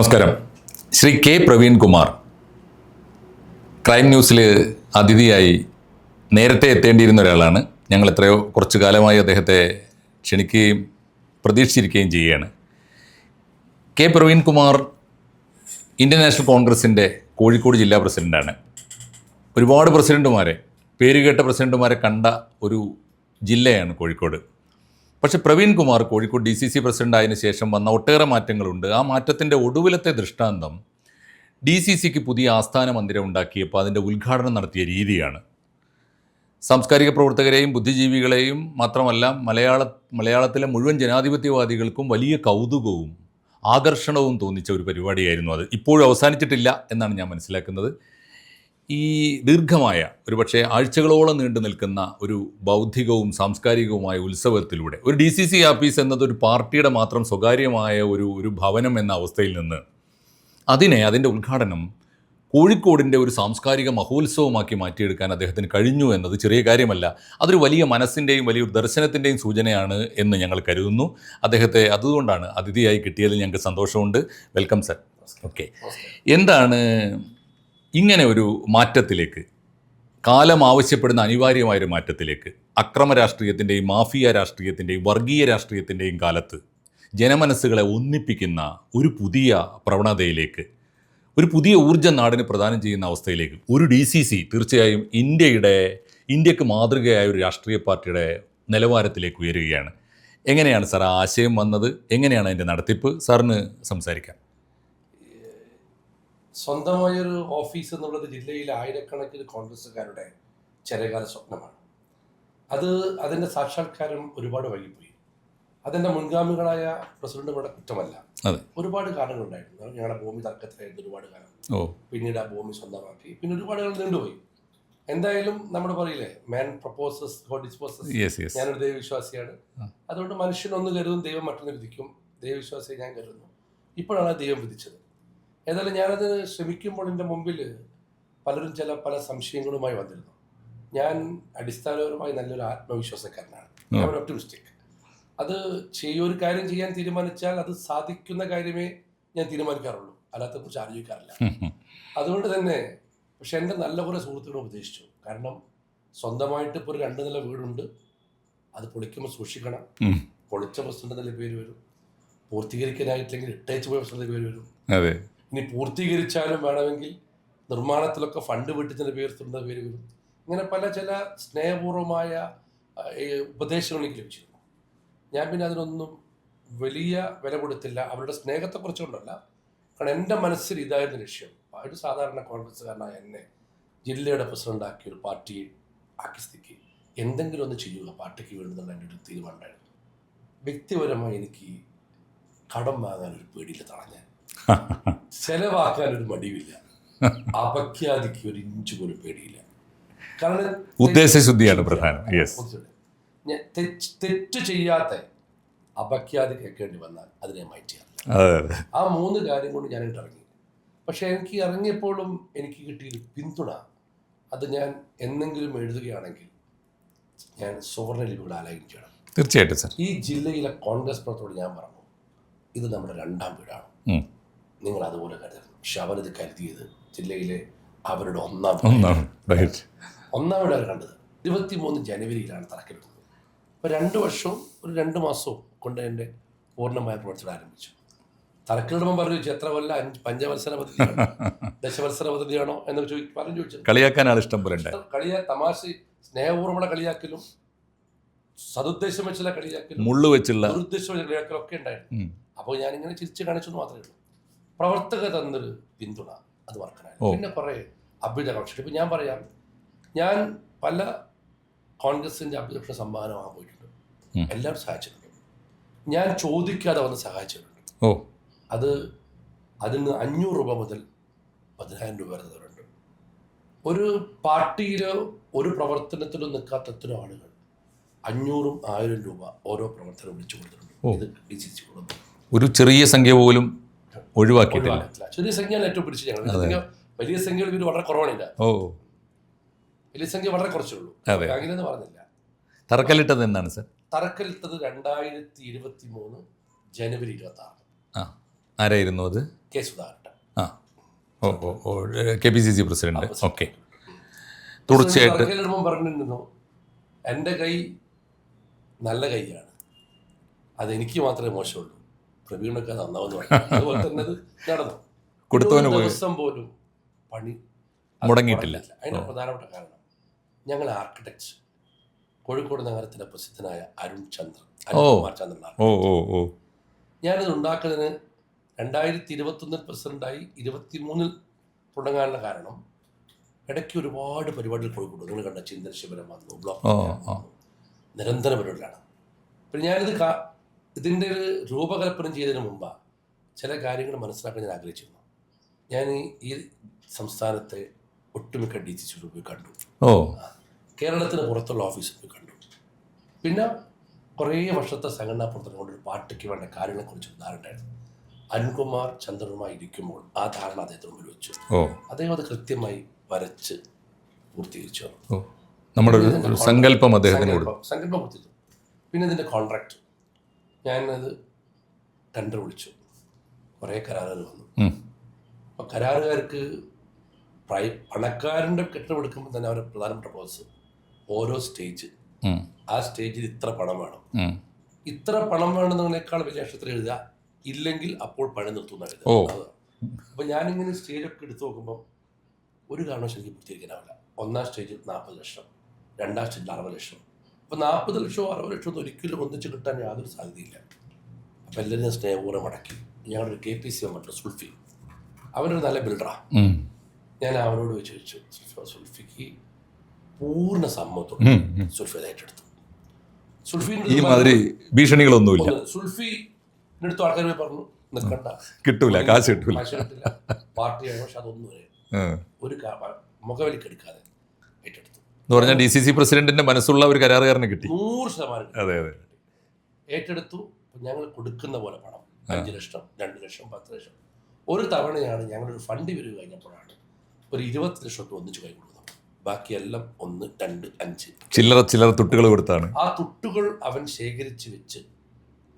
നമസ്കാരം. Shri K Praveen Kumar crime ന്യൂസിൽ അതിഥിയായി നേരത്തെ എത്തേണ്ടിയിരുന്ന ഒരാളാണ്. ഞങ്ങൾ എത്രയോ കുറച്ചു കാലമായി അദ്ദേഹത്തെ ക്ഷണിക്കുകയും പ്രതീക്ഷിച്ചിരിക്കുകയും ചെയ്യുകയാണ്. K Praveen Kumar Indian national കോൺഗ്രസിന്റെ കോഴിക്കോട് ജില്ലാ പ്രസിഡന്റാണ് ഒരുപാട് പ്രസിഡന്റുമാരെ പേരുകേട്ട പ്രസിഡന്റുമാരെ കണ്ട ഒരു ജില്ലയാണ് കോഴിക്കോട്. പക്ഷെ Praveen Kumar Kozhikode D C C president ആയതിനു ശേഷം വന്ന ഒട്ടേറെ മാറ്റങ്ങളുണ്ട്. ആ മാറ്റത്തിന്റെ ഒടുവിലത്തെ ദൃഷ്ടാന്തം ഡി സി സിക്ക് പുതിയ ആസ്ഥാന മന്ദിരം ഉണ്ടാക്കിയപ്പോൾ അതിന്റെ ഉദ്ഘാടനം നടത്തിയ രീതിയാണ്. സാംസ്കാരിക പ്രവർത്തകരെയും ബുദ്ധിജീവികളെയും മാത്രമല്ല മലയാള മലയാളത്തിലെ മുഴുവൻ ജനാധിപത്യവാദികൾക്കും വലിയ കൗതുകവും ആകർഷണവും തോന്നിച്ച ഒരു പരിപാടിയായിരുന്നു അത്. ഇപ്പോഴും അവസാനിച്ചിട്ടില്ല എന്നാണ് ഞാൻ മനസ്സിലാക്കുന്നത്. ഈ ദീർഘമായ ഒരുപക്ഷെ ആഴ്ചകളോളം നീണ്ടു നിൽക്കുന്ന ഒരു ബൗദ്ധികവും സാംസ്കാരികവുമായ ഉത്സവത്തിലൂടെ ഒരു ഡി സി സി ആഫീസ് എന്നത് ഒരു പാർട്ടിയുടെ മാത്രം സ്വകാര്യമായ ഒരു ഒരു ഭവനം എന്ന അവസ്ഥയിൽ നിന്ന് അതിനെ അതിന്റെ ഉദ്ഘാടനം കോഴിക്കോടിന്റെ ഒരു സാംസ്കാരിക മഹോത്സവമാക്കി മാറ്റിയെടുക്കാൻ അദ്ദേഹത്തിന് കഴിഞ്ഞു എന്നത് ചെറിയ കാര്യമല്ല. അതൊരു വലിയ മനസ്സിന്റെയും വലിയൊരു ദർശനത്തിന്റെയും സൂചനയാണ് എന്ന് ഞങ്ങൾ കരുതുന്നു. അദ്ദേഹത്തെ അതുകൊണ്ടാണ് അതിഥിയായി കിട്ടിയതിൽ ഞങ്ങൾക്ക് സന്തോഷമുണ്ട്. Welcome sir. ഓക്കെ. എന്താണ് ഇങ്ങനെ ഒരു മാറ്റത്തിലേക്ക് കാലം ആവശ്യപ്പെടുന്ന അനിവാര്യമായൊരു മാറ്റത്തിലേക്ക് അക്രമ രാഷ്ട്രീയത്തിന്റെയും മാഫിയ രാഷ്ട്രീയത്തിന്റെയും വർഗീയ രാഷ്ട്രീയത്തിന്റെയും കാലത്ത് ജനമനസ്സുകളെ ഒന്നിപ്പിക്കുന്ന ഒരു പുതിയ പ്രവണതയിലേക്ക് ഒരു പുതിയ ഊർജം നാടിന് പ്രദാനം ചെയ്യുന്ന അവസ്ഥയിലേക്ക് ഒരു ഡി സി സി തീർച്ചയായും ഇന്ത്യയുടെ ഇന്ത്യയ്ക്ക് മാതൃകയായ ഒരു രാഷ്ട്രീയ പാർട്ടിയുടെ നിലവാരത്തിലേക്ക് ഉയരുകയാണ്. എങ്ങനെയാണ് സാർ ആശയം വന്നത്? എങ്ങനെയാണ് അതിന്റെ നടത്തിപ്പ്? സാറിന് സംസാരിക്കാം. സ്വന്തമായൊരു ഓഫീസ് എന്നുള്ളത് ജില്ലയിൽ ആയിരക്കണക്കിന് കോൺഗ്രസ്സുകാരുടെ ചെറിയകാല സ്വപ്നമാണ്. അത് അതിന്റെ സാക്ഷാത്കാരം ഒരുപാട് വൈകിപ്പോയി അതിന്റെ മുൻഗാമികളായ പ്രസിഡന്റുകളുടെ കുറ്റമല്ല. ഒരുപാട് കാരണങ്ങളുണ്ടായിരുന്നു ഞങ്ങളുടെ ഭൂമി തർക്കത്തിലായിരുന്നു ഒരുപാട് കാലം. പിന്നീട് ആ ഭൂമി സ്വന്തമാക്കി. പിന്നെ ഒരുപാട് കാലം നീണ്ടുപോയി. എന്തായാലും നമ്മൾ പറയില്ലേ മാൻ പ്രപ്പോസസ് ഗോഡ് ഡിസ്പോസസ് ഞാനൊരു ദൈവവിശ്വാസിയാണ്. അതുകൊണ്ട് അതുകൊണ്ട് മനുഷ്യനൊന്ന് കരുതും ദൈവം മറ്റൊന്ന് വിധിക്കും. ദൈവവിശ്വാസിയെ ഞാൻ കരുതുന്നു. ഇപ്പോഴാണ് ദൈവം വിധിച്ചത്. ഏതായാലും ഞാനത് ശ്രമിക്കുമ്പോൾ എന്റെ മുമ്പിൽ പലരും ചില പല സംശയങ്ങളുമായി വന്നിരുന്നു. ഞാൻ അടിസ്ഥാനപരമായി നല്ലൊരു ആത്മവിശ്വാസക്കാരനാണ്. ഞാൻ ഒപ്റ്റിമിസ്റ്റിക് അത് ചെയ്യൊരു കാര്യം ചെയ്യാൻ തീരുമാനിച്ചാൽ അത് സാധിക്കുന്ന കാര്യമേ ഞാൻ തീരുമാനിക്കാറുള്ളൂ. അല്ലാത്ത കുറിച്ച് ആലോചിക്കാറില്ല അതുകൊണ്ട് തന്നെ പക്ഷെ എന്റെ നല്ല കുറേ സുഹൃത്തുക്കളും ഉപദേശിച്ചു. കാരണം സ്വന്തമായിട്ട് ഇപ്പോൾ ഒരു രണ്ട് നില വീടുണ്ട്. അത് പൊളിക്കുമ്പോൾ സൂക്ഷിക്കണം. പൊളിച്ച പ്രസിഡന്റ് നല്ല പേര് വരും. പൂർത്തീകരിക്കാനായിട്ടില്ലെങ്കിൽ ഇട്ടേച്ച് പോയ പ്രസിഡന്റ് പേര് വരും. ഇനി പൂർത്തീകരിച്ചാലും വേണമെങ്കിൽ നിർമ്മാണത്തിലൊക്കെ ഫണ്ട് വീട്ടിന്റെ പേര് തുടങ്ങുന്ന പേര് വരും. ഇങ്ങനെ പല ചില സ്നേഹപൂർവമായ ഉപദേശങ്ങൾ എനിക്ക് ലഭിച്ചിരുന്നു. ഞാൻ പിന്നെ അതിനൊന്നും വലിയ വില കൊടുത്തില്ല. അവരുടെ സ്നേഹത്തെക്കുറിച്ച് കൊണ്ടല്ല കാരണം എന്റെ മനസ്സിൽ ഇതായിരുന്നു ലക്ഷ്യം. ഒരു സാധാരണ കോൺഗ്രസ്സുകാരനായ എന്നെ ജില്ലയുടെ പ്രസിഡന്റാക്കി ഒരു പാർട്ടി ആക്കി സ്ഥിതിക്ക്. എന്തെങ്കിലും ഒന്ന് ചെയ്യുക പാർട്ടിക്ക് വേണ്ടുന്നുള്ള എന്റെ ഒരു തീരുമാനമുണ്ടായിരുന്നു വ്യക്തിപരമായി എനിക്ക് കടം വാങ്ങാൻ ഒരു പേടിയില്ല തളഞ്ഞാൻ. ചെലവാക്കാൻ ഒരു മടിയില്ല അപഖ്യാതിക്ക് ഒരു ഇഞ്ച് പോലും പേടിയില്ല. കാരണം ഉദ്ദേശശുദ്ധിയാണ് പ്രധാനം. തെറ്റ് ചെയ്യാത്ത അപഖ്യാതി കേൾക്കേണ്ടി വന്നാൽ അതിനെ അതെ ആ മൂന്ന് കാര്യം കൊണ്ട് ഞാൻ ഇറങ്ങി പക്ഷെ എനിക്ക് ഇറങ്ങിയപ്പോഴും എനിക്ക് കിട്ടിയ പിന്തുണ. അത് ഞാൻ എന്തെങ്കിലും എഴുതുകയാണെങ്കിൽ ഞാൻ സുവർണ ലിപിയുടെ ആലയം ചെയ്യണം. തീർച്ചയായിട്ടും സർ ഈ ജില്ലയിലെ കോൺഗ്രസ് പ്രവർത്തനോട് ഞാൻ പറഞ്ഞു ഇത് നമ്മുടെ രണ്ടാം വീടാണ്. നിങ്ങൾ അതുപോലെ കരുതണം. പക്ഷെ അവരത് കരുതിയത് ജില്ലയിലെ അവരുടെ ഒന്നാം ഒന്നാം വീടാണ് കണ്ടത്. ഇരുപത്തിമൂന്ന് ജനുവരിയിലാണ് തറക്കല്ലിടുന്നത് അപ്പോൾ രണ്ട് വർഷവും ഒരു രണ്ട് മാസവും കൊണ്ട് എന്റെ പൂർണമായ പ്രവർത്തനം ആരംഭിച്ചു. തറക്കല്ലിടുമ്പോൾ പറഞ്ഞു ചോദിച്ചു എത്ര കൊല്ല? പഞ്ചവത്സര പദ്ധതിയാണോ? ദശവത്സര പദ്ധതിയാണോ? എന്ന് ചോദിച്ചു പറഞ്ഞു ചോദിച്ചു കളിയാക്കാനാണ് ഇഷ്ടം പോലെ കളിയാ തമാശ സ്നേഹപൂർവമുള്ള കളിയാക്കലും സതുദ്ദേശം വെച്ചുള്ള കളിയാക്കലും മുള്ളു വെച്ചുള്ള ദുരുദ്ദേശം കളിയാക്കലും ഒക്കെ ഉണ്ടായിരുന്നു. അപ്പോൾ ഞാനിങ്ങനെ ചിരിച്ച് കാണിച്ചു മാത്രമേ ഉള്ളൂ. പ്രവർത്തക തന്നൊരു പിന്തുണ അത് വർക്കനായി പിന്നെ കുറേ അഭ്യുത കക്ഷി ഇപ്പം ഞാൻ പറയാം ഞാൻ പല കോൺഗ്രസിന്റെ അഭ്യുദയ സംഭാവനമാകാൻ പോയിട്ടുണ്ട്. എല്ലാം എല്ലാവരും സഹായിച്ചിട്ടുണ്ട്. ഞാൻ ചോദിക്കാതെ വന്ന് സഹായിച്ചിട്ടുണ്ട്. ഓ. അത് അതിന് അഞ്ഞൂറ് രൂപ മുതൽ പതിനായിരം രൂപ വരെ തരുന്നുണ്ട് ഒരു പാർട്ടിയിലോ ഒരു പ്രവർത്തനത്തിലോ നിൽക്കാത്ത എത്ര ആളുകൾ അഞ്ഞൂറും ആയിരം രൂപ ഓരോ പ്രവർത്തനം വിളിച്ചു കൊടുത്തിട്ടുണ്ട്. ഇത് ഒരു ചെറിയ സംഖ്യ പോലും ഒഴിവാക്കിയിട്ടില്ല. ചെറിയ സംഖ്യയാണ് ഏറ്റവും പിടിച്ച് ഞങ്ങൾ. വലിയ സംഖ്യകൾ ഇവർ വളരെ കുറവാണില്ല ഓ. വലിയ സംഖ്യ വളരെ കുറച്ചേ ഉള്ളൂ. അതെ. അങ്ങനെയെന്ന് പറഞ്ഞില്ല. തറക്കല്ലിട്ടത് എന്താണ് സർ? തറക്കല്ലിട്ടത് രണ്ടായിരത്തി ഇരുപത്തി മൂന്ന് ജനുവരി ഇരുപത്തി ആറ് ആരായിരുന്നു അത്? കെ സുധാകരൻ. ആ. ഓ ഓ ഓ K P C C president. Okay. തുടർച്ചയായിട്ട് പറഞ്ഞിരുന്നു എന്റെ കൈ നല്ല കൈയാണ്. അതെനിക്ക് മാത്രമേ മോശമുള്ളൂ. പ്രവീണൊക്കെ നന്നാവെന്ന് പറഞ്ഞു അതുപോലെ തന്നെ അത് നടന്നു. കൊടുത്തവന് ദിവസം പോലും പണി മുടങ്ങിയിട്ടില്ല. അതിന്റെ പ്രധാനപ്പെട്ട കാരണം ഞങ്ങൾ ആർക്കിടെക്ട്സ് കോഴിക്കോട് നഗരത്തിലെ പ്രസിദ്ധനായ അരുൺ ചന്ദ്രൻ. അരുൺകുമാർ ചന്ദ്രൻ ഓ ഓ ഓ. ഞാനിത് ഉണ്ടാക്കുന്നതിന് രണ്ടായിരത്തി ഇരുപത്തൊന്നിൽ പ്രസിഡന്റായി ഇരുപത്തി മൂന്നിൽ തുടങ്ങാനുള്ള കാരണം ഇടയ്ക്ക് ഒരുപാട് പരിപാടികൾ കോഴിക്കോട് നിങ്ങൾ കണ്ട ചിന്തന ശിബിരം വന്നു ബ്ലോക്ക് നിരന്തര പരിപാടികളാണ്. പിന്നെ ഞാനിത് ഇതിന്റെ ഒരു രൂപകൽപ്പന ചെയ്തതിന് മുമ്പ് ചില കാര്യങ്ങൾ മനസ്സിലാക്കാൻ ഞാൻ ആഗ്രഹിച്ചിരുന്നു. ഞാൻ ഈ- സംസ്ഥാനത്തെ ഒട്ടുമിക്ക ഡി സി സിയുടെ പോയി കണ്ടു. ഓ. കേരളത്തിന് പുറത്തുള്ള ഓഫീസിൽ പോയി കണ്ടു. പിന്നെ കുറേ വർഷത്തെ സംഘടനാ പ്രവർത്തനം കൊണ്ട് ഒരു പാർട്ടിക്ക് വേണ്ട കാര്യങ്ങളെക്കുറിച്ച് ധാരണ ഉണ്ടായിരുന്നു. അരുൺകുമാർ ചന്ദ്രനുമായി ഇരിക്കുമ്പോൾ ആ ധാരണ അദ്ദേഹത്തിന് മുമ്പിൽ വെച്ചു. അദ്ദേഹം അത് കൃത്യമായി വരച്ച് പൂർത്തീകരിച്ചു. നമ്മുടെ സങ്കല്പം അദ്ദേഹത്തിന് സങ്കല്പം പൂർത്തീകരിച്ചു. പിന്നെ ഇതിന്റെ കോൺട്രാക്ട് ഞാനത് ടെൻഡർ വിളിച്ചു കുറേ കരാറുകൾ വന്നു. അപ്പോൾ കരാറുകാർക്ക് പ്രൈ പണക്കാരന്റെ കെട്ടിടം എടുക്കുമ്പോൾ തന്നെ അവരുടെ പ്രധാനപ്പെട്ട പ്രോസസ്സ് ഓരോ സ്റ്റേജ് ആ സ്റ്റേജിൽ ഇത്ര പണം വേണം. ഇത്ര പണം വേണമെന്നതിനേക്കാൾ വലിയ അക്ഷരത്തിൽ എഴുതുക. ഇല്ലെങ്കിൽ അപ്പോൾ പണി നിർത്തുന്ന അപ്പൊ എഴുതുക അപ്പം ഞാനിങ്ങനെ സ്റ്റേജൊക്കെ എടുത്തു നോക്കുമ്പോൾ ഒരു കാരണവശാലും എനിക്ക് പൂർത്തീകരിക്കാനാവില്ല. ഒന്നാം സ്റ്റേജിൽ നാൽപ്പത് ലക്ഷം രണ്ടാം സ്റ്റേജിൽ അറുപത് ലക്ഷം. അപ്പോൾ നാൽപ്പത് ലക്ഷമോ അറുപത് ലക്ഷമോ ഒരിക്കലും ഒന്നിച്ച് കിട്ടാൻ യാതൊരു സാധ്യതയില്ല. അപ്പോൾ എല്ലാവരും സ്നേഹപൂർവം മടക്കി. ഞങ്ങളുടെ K P C member Sulfi. അവനൊരു നല്ല ബിൽഡറാണ് ഞാൻ അവനോട് ചോദിച്ചു സുൽഫി സുൽഫിക്ക് പൂർണ സമ്മതത്തോടെ. സുൽഫി ഏറ്റെടുത്തു. ഈ മാതിരി ഭീഷണികളൊന്നുമില്ല. സുൽഫി അടുത്ത് ആൾക്കാർ പോയി പറഞ്ഞു നിൽക്കണ്ട കിട്ടൂല കാശ് കിട്ടൂല. പാർട്ടിയാണ് പക്ഷെ അതൊന്നും ഒരു-. മുഖവിലേക്ക് എടുക്കാതെ. എന്ന് പറഞ്ഞാൽ ഡി സി സി പ്രസിഡന്റിന്റെ മനസ്സുള്ള ഒരു കരാറുകാരന് കിട്ടി. നൂറ് ശതമാനം. അതെ അതെ. ഏറ്റെടുത്തു. ഞങ്ങൾ കൊടുക്കുന്ന പോലെ പണം. അഞ്ച് ലക്ഷം രണ്ട് ലക്ഷം പത്ത് ലക്ഷം. ഒരു തവണയാണ് ഞങ്ങളൊരു ഫണ്ട് വരിക കഴിഞ്ഞപ്പോഴാണ് ഒരു ഇരുപത്തി ലക്ഷം ഒന്നിച്ച് കൈ കൊടുക്കുന്നത് ബാക്കിയെല്ലാം ഒന്ന് രണ്ട് അഞ്ച്. ചില്ലറ ചില്ലറ തുട്ടുകൾ കൊടുത്താണ്. ആ തുട്ടുകൾ അവൻ ശേഖരിച്ച് വെച്ച്